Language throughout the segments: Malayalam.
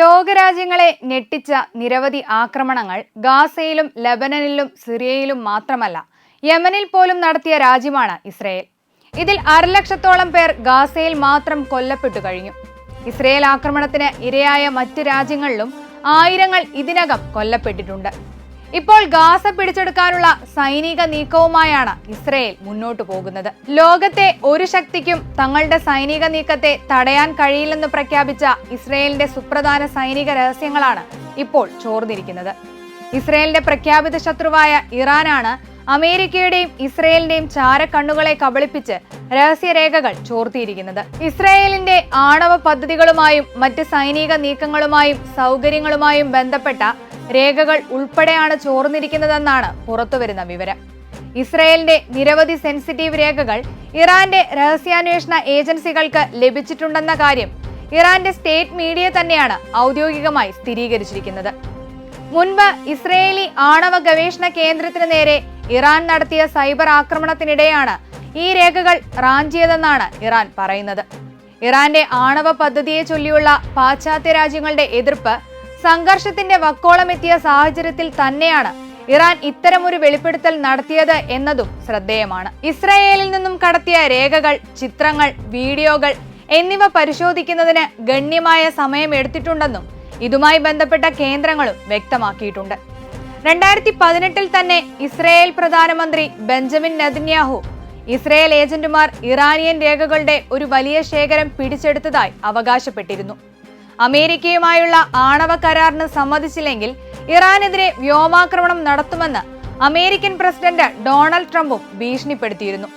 ലോകരാജ്യങ്ങളെ ഞെട്ടിച്ച നിരവധി ആക്രമണങ്ങൾ ഗാസയിലും ലബനനിലും സിറിയയിലും മാത്രമല്ല യമനിൽ പോലും നടത്തിയ രാജ്യമാണ് ഇസ്രയേൽ. ഇതിൽ അരലക്ഷത്തോളം പേർ ഗാസയിൽ മാത്രം കൊല്ലപ്പെട്ടു കഴിഞ്ഞു. ഇസ്രയേൽ ആക്രമണത്തിന് ഇരയായ മറ്റ് രാജ്യങ്ങളിലും ആയിരങ്ങൾ ഇതിനകം കൊല്ലപ്പെട്ടിട്ടുണ്ട്. ഇപ്പോൾ ഗാസ പിടിച്ചെടുക്കാനുള്ള സൈനിക നീക്കവുമായാണ് ഇസ്രയേൽ മുന്നോട്ടു പോകുന്നത്. ലോകത്തെ ഒരു ശക്തിക്കും തങ്ങളുടെ സൈനിക നീക്കത്തെ തടയാൻ കഴിയില്ലെന്ന് പ്രഖ്യാപിച്ച ഇസ്രയേലിന്റെ സുപ്രധാന സൈനിക രഹസ്യങ്ങളാണ് ഇപ്പോൾ ചോർന്നിരിക്കുന്നത്. ഇസ്രയേലിന്റെ പ്രഖ്യാപിത ശത്രുവായ ഇറാനാണ് അമേരിക്കയുടെയും ഇസ്രയേലിന്റെയും ചാരക്കണ്ണുകളെ കബളിപ്പിച്ച് രഹസ്യരേഖകൾ ചോർത്തിയിരിക്കുന്നത്. ഇസ്രയേലിന്റെ ആണവ പദ്ധതികളുമായും മറ്റ് സൈനിക നീക്കങ്ങളുമായും സൗകര്യങ്ങളുമായും ബന്ധപ്പെട്ട രേഖകൾ ഉൾപ്പെടെയാണ് ചോർന്നിരിക്കുന്നതെന്നാണ് പുറത്തുവരുന്ന വിവരം. ഇസ്രയേലിന്റെ നിരവധി സെൻസിറ്റീവ് രേഖകൾ ഇറാന്റെ രഹസ്യാന്വേഷണ ഏജൻസികൾക്ക് ലഭിച്ചിട്ടുണ്ടെന്ന കാര്യം ഇറാന്റെ സ്റ്റേറ്റ് മീഡിയ തന്നെയാണ് ഔദ്യോഗികമായി സ്ഥിരീകരിച്ചിരിക്കുന്നത്. മുൻപ് ഇസ്രയേലി ആണവ ഗവേഷണ കേന്ദ്രത്തിന് നേരെ ഇറാൻ നടത്തിയ സൈബർ ആക്രമണത്തിനിടെയാണ് ഈ രേഖകൾ റാഞ്ചിയതെന്നാണ് ഇറാൻ പറയുന്നത്. ഇറാന്റെ ആണവ പദ്ധതിയെ ചൊല്ലിയുള്ള പാശ്ചാത്യ രാജ്യങ്ങളുടെ എതിർപ്പ് സംഘർഷത്തിന്റെ വക്കോളമെത്തിയ സാഹചര്യത്തിൽ തന്നെയാണ് ഇറാൻ ഇത്തരമൊരു വെളിപ്പെടുത്തൽ നടത്തിയത് എന്നതും ശ്രദ്ധേയമാണ്. ഇസ്രയേലിൽ നിന്നും കടത്തിയ രേഖകൾ ചിത്രങ്ങൾ വീഡിയോകൾ എന്നിവ പരിശോധിക്കുന്നതിന് ഗണ്യമായ സമയം എടുത്തിട്ടുണ്ടെന്നും ഇതുമായി ബന്ധപ്പെട്ട കേന്ദ്രങ്ങളും വ്യക്തമാക്കിയിട്ടുണ്ട്. രണ്ടായിരത്തി പതിനെട്ടിൽ തന്നെ ഇസ്രയേൽ പ്രധാനമന്ത്രി ബെഞ്ചമിൻ നെതന്യാഹു ഇസ്രയേൽ ഏജന്റുമാർ ഇറാനിയൻ രേഖകളുടെ ഒരു വലിയ ശേഖരം പിടിച്ചെടുത്തതായി അവകാശപ്പെട്ടിരുന്നു. അമേരിക്കയുമായുള്ള ആണവ കരാറിന് സമ്മതിച്ചില്ലെങ്കിൽ ഇറാനെതിരെ വ്യോമാക്രമണം നടത്തുമെന്ന് അമേരിക്കൻ പ്രസിഡന്റ് ഡൊണാൾഡ് ട്രംപും ഭീഷണിപ്പെടുത്തിയിരുന്നു.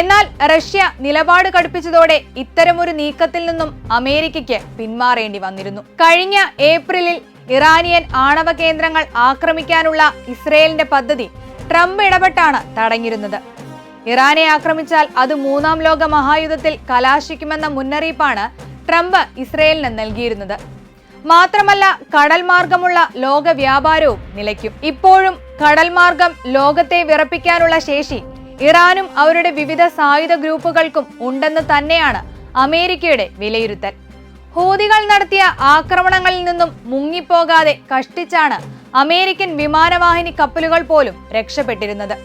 എന്നാൽ റഷ്യ നിലപാട് കടുപ്പിച്ചതോടെ ഇത്തരമൊരു നീക്കത്തിൽ നിന്നും അമേരിക്കയ്ക്ക് പിന്മാറേണ്ടി വന്നിരുന്നു. കഴിഞ്ഞ ഏപ്രിലിൽ ഇറാനിയൻ ആണവ കേന്ദ്രങ്ങൾ ആക്രമിക്കാനുള്ള ഇസ്രയേലിന്റെ പദ്ധതി ട്രംപ് ഇടപെട്ടാണ് തടഞ്ഞിരുന്നത്. ഇറാനെ ആക്രമിച്ചാൽ അത് മൂന്നാം ലോക മഹായുദ്ധത്തിൽ കലാശിക്കുമെന്ന മുന്നറിയിപ്പാണ് ട്രംപ് ഇസ്രയേലിന് നൽകിയിരുന്നത്. മാത്രമല്ല കടൽ മാർഗമുള്ള ലോക വ്യാപാരവും നിലയ്ക്കും. ഇപ്പോഴും കടൽ മാർഗം ലോകത്തെ വിറപ്പിക്കാനുള്ള ശേഷി ഇറാനും അവരുടെ വിവിധ സായുധ ഗ്രൂപ്പുകൾക്കും ഉണ്ടെന്ന് തന്നെയാണ് അമേരിക്കയുടെ വിലയിരുത്തൽ. ഹൂതികൾ നടത്തിയ ആക്രമണങ്ങളിൽ നിന്നും മുങ്ങിപ്പോകാതെ കഷ്ടിച്ചാണ് അമേരിക്കൻ വിമാനവാഹിനി കപ്പലുകൾ പോലും രക്ഷപ്പെട്ടിരുന്നത്.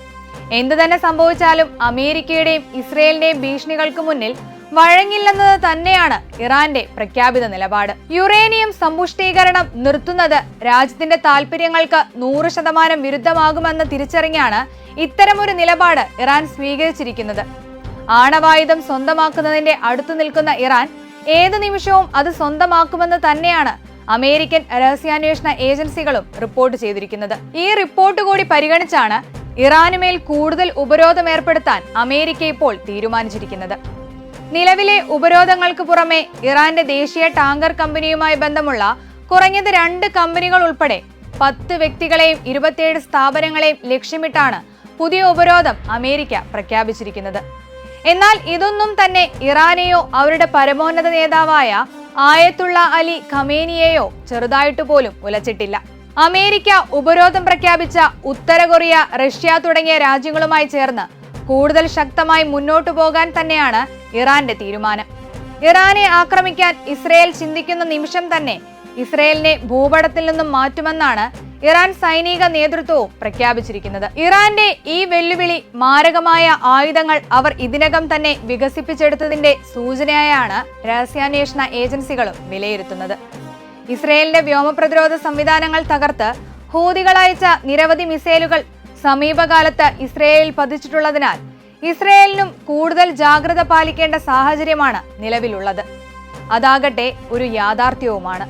എന്തു തന്നെ സംഭവിച്ചാലും അമേരിക്കയുടെയും ഇസ്രയേലിന്റെയും ഭീഷണികൾക്ക് മുന്നിൽ വഴങ്ങില്ലെന്നത് തന്നെയാണ് ഇറാന്റെ പ്രഖ്യാപിത നിലപാട്. യുറേനിയം സമ്പുഷ്ടീകരണം നിർത്തുന്നത് രാജ്യത്തിന്റെ താൽപര്യങ്ങൾക്ക് നൂറ് ശതമാനം വിരുദ്ധമാകുമെന്ന് തിരിച്ചറിഞ്ഞാണ് ഇത്തരമൊരു നിലപാട് ഇറാൻ സ്വീകരിച്ചിരിക്കുന്നത്. ആണവായുധം സ്വന്തമാക്കുന്നതിന്റെ അടുത്തു നിൽക്കുന്ന ഇറാൻ ഏത് നിമിഷവും അത് സ്വന്തമാക്കുമെന്ന് തന്നെയാണ് അമേരിക്കൻ രഹസ്യാന്വേഷണ ഏജൻസികളും റിപ്പോർട്ട് ചെയ്തിരിക്കുന്നത്. ഈ റിപ്പോർട്ട് കൂടി പരിഗണിച്ചാണ് ഇറാനുമേൽ കൂടുതൽ ഉപരോധം ഏർപ്പെടുത്താൻ അമേരിക്ക ഇപ്പോൾ തീരുമാനിച്ചിരിക്കുന്നത്. നിലവിലെ ഉപരോധങ്ങൾക്ക് പുറമെ ഇറാന്റെ ദേശീയ ടാങ്കർ കമ്പനിയുമായി ബന്ധമുള്ള കുറഞ്ഞത് രണ്ട് കമ്പനികൾ ഉൾപ്പെടെ പത്ത് വ്യക്തികളെയും ഇരുപത്തിയേഴ് സ്ഥാപനങ്ങളെയും ലക്ഷ്യമിട്ടാണ് പുതിയ ഉപരോധം അമേരിക്ക പ്രഖ്യാപിച്ചിരിക്കുന്നത്. എന്നാൽ ഇതൊന്നും തന്നെ ഇറാനെയോ അവരുടെ പരമോന്നത നേതാവായ ആയത്തുള്ള അലി ഖമേനിയെയോ ചെറുതായിട്ട് പോലും ഉലച്ചിട്ടില്ല. അമേരിക്ക ഉപരോധം പ്രഖ്യാപിച്ച ഉത്തര കൊറിയ റഷ്യ തുടങ്ങിയ രാജ്യങ്ങളുമായി ചേർന്ന് കൂടുതൽ ശക്തമായി മുന്നോട്ടു പോകാൻ തന്നെയാണ് ഇറാന്റെ തീരുമാനം. ഇറാനെ ആക്രമിക്കാൻ ഇസ്രയേൽ ചിന്തിക്കുന്ന നിമിഷം തന്നെ ഇസ്രയേലിനെ ഭൂപടത്തിൽ നിന്നും മാറ്റുമെന്നാണ് ഇറാൻ സൈനിക നേതൃത്വവും പ്രഖ്യാപിച്ചിരിക്കുന്നത്. ഇറാന്റെ ഈ വെല്ലുവിളി മാരകമായ ആയുധങ്ങൾ അവർ ഇതിനകം തന്നെ വികസിപ്പിച്ചെടുത്തതിന്റെ സൂചനയായാണ് രഹസ്യാന്വേഷണ ഏജൻസികളും വിലയിരുത്തുന്നത്. ഇസ്രയേലിന്റെ വ്യോമപ്രതിരോധ സംവിധാനങ്ങൾ തകർത്ത് ഹൂതികൾ അയച്ച നിരവധി മിസൈലുകൾ സമീപകാലത്ത് ഇസ്രയേലിൽ പതിച്ചിട്ടുള്ളതിനാൽ ഇസ്രയേലിനും കൂടുതൽ ജാഗ്രത പാലിക്കേണ്ട സാഹചര്യമാണ് നിലവിലുള്ളത്. അതാകട്ടെ ഒരു യാഥാർത്ഥ്യവുമാണ്.